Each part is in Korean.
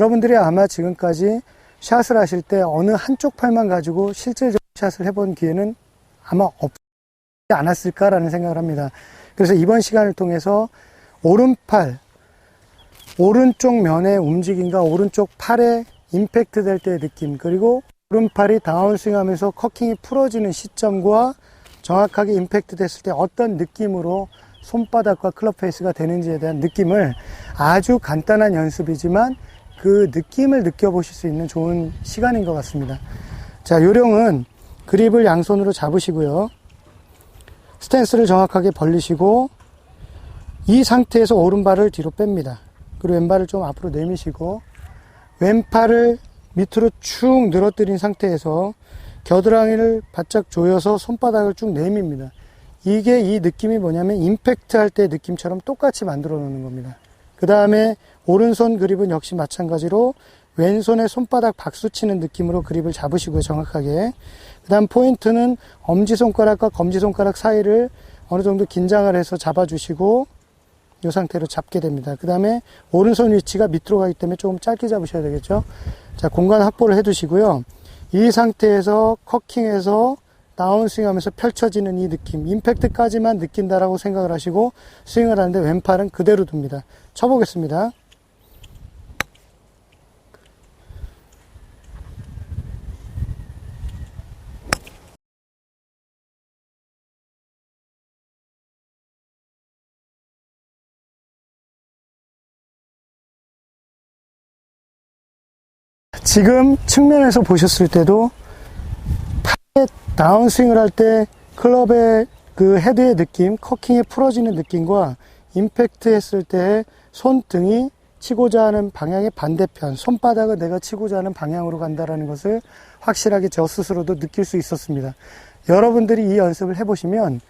여러분들이 아마 지금까지 샷을 하실 때 어느 한쪽 팔만 가지고 실질적으로 샷을 해본 기회는 아마 없지 않았을까라는 생각을 합니다. 그래서 이번 시간을 통해서 오른팔, 오른쪽 면의 움직임과 오른쪽 팔에 임팩트 될 때의 느낌, 그리고 오른팔이 다운스윙 하면서 커킹이 풀어지는 시점과 정확하게 임팩트 됐을 때 어떤 느낌으로 손바닥과 클럽 페이스가 되는지에 대한 느낌을 아주 간단한 연습이지만 그 느낌을 느껴보실 수 있는 좋은 시간인 것 같습니다. 자, 요령은 그립을 양손으로 잡으시고요. 스탠스를 정확하게 벌리시고 이 상태에서 오른발을 뒤로 뺍니다. 그리고 왼발을 좀 앞으로 내미시고 왼팔을 밑으로 축 늘어뜨린 상태에서 겨드랑이를 바짝 조여서 손바닥을 쭉 내밉니다. 이게 이 느낌이 뭐냐면 임팩트 할 때 느낌처럼 똑같이 만들어 놓는 겁니다. 그 다음에 오른손 그립은 역시 마찬가지로 왼손에 손바닥 박수 치는 느낌으로 그립을 잡으시고요, 정확하게. 그 다음 포인트는 엄지손가락과 검지손가락 사이를 어느 정도 긴장을 해서 잡아주시고, 이 상태로 잡게 됩니다. 그 다음에 오른손 위치가 밑으로 가기 때문에 조금 짧게 잡으셔야 되겠죠. 자, 공간 확보를 해 두시고요. 이 상태에서 커킹해서 다운스윙 하면서 펼쳐지는 이 느낌, 임팩트까지만 느낀다라고 생각을 하시고 스윙을 하는데 왼팔은 그대로 둡니다. 쳐보겠습니다. 지금 측면에서 보셨을 때도 다운스윙을 할 때 클럽의 그 헤드의 느낌, 커킹이 풀어지는 느낌과 임팩트 했을 때 손등이 치고자 하는 방향의 반대편, 손바닥은 내가 치고자 하는 방향으로 간다라는 것을 확실하게 저 스스로도 느낄 수 있었습니다. 여러분들이 이 연습을 해보시면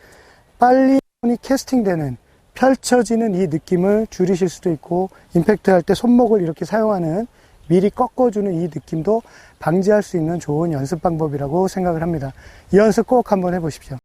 빨리 손이 캐스팅되는 펼쳐지는 이 느낌을 줄이실 수도 있고 임팩트 할 때 손목을 이렇게 사용하는 미리 꺾어주는 이 느낌도 방지할 수 있는 좋은 연습 방법이라고 생각을 합니다. 이 연습 꼭 한번 해보십시오.